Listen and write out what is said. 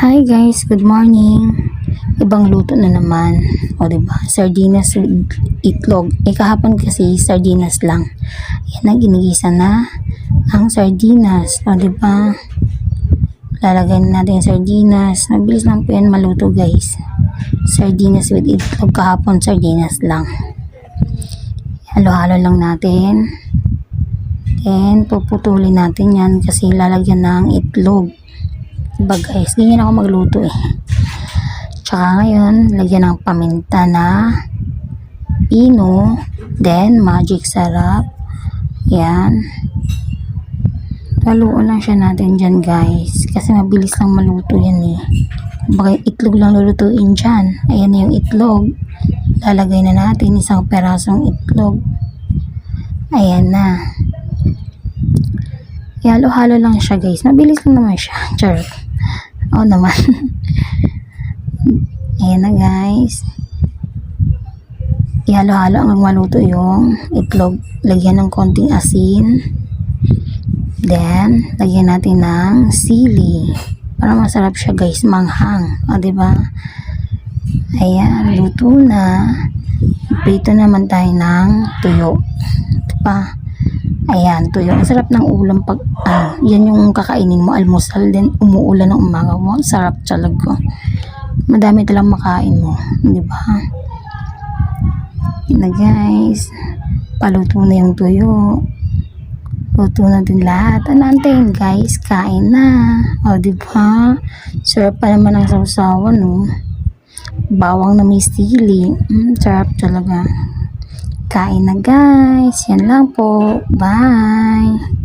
Hi guys, good morning. Ibang luto na naman. O ba diba? Sardinas itlog. Eh kahapon kasi sardinas lang. Yan na ginigisa na ang sardinas. O ba diba? Lalagay na natin yung sardinas. Mabilis lang po yan maluto guys. Sardinas with itlog. Kahapon sardinas lang. Halo-halo lang natin. Then, puputulin natin yan kasi lalagyan ng itlog. Diba guys, ganyan ako magluto eh. Tsaka ngayon, lagyan ng paminta na pino, then magic sarap. Yan. Haluan lang siya natin dyan guys. Kasi mabilis lang maluto yan eh. Baka itlog lang lulutuin dyan. Ayan yung itlog. Lalagay na natin isang perasong itlog. Ayan na. Halo-halo lang siya guys. Mabilis lang naman siya. Charot. Oo naman. Ayan na guys. Ihalo-halo hanggang maluto yung itlog. Lagyan ng konting asin. Then, lagyan natin ng sili. Para masarap siya guys. Manghang. O, diba? Ayan. Luto na. Prito naman tayo ng tuyo. Diba? Ayan, tuyo. Ang sarap ng ulam pag, ah, yan yung kakainin mo, almusal, then umuulan ng umaga mo. Sarap talaga. Madami talang makain mo. Di ba? Yan na guys. Paluto na yung tuyo. Luto na din lahat. Ano antayin guys? Kain na. O, di ba? Sarap pa naman ang sausawan, no? Bawang na may sili. Mm, sarap talaga. Kain na guys. Yan lang po. Bye.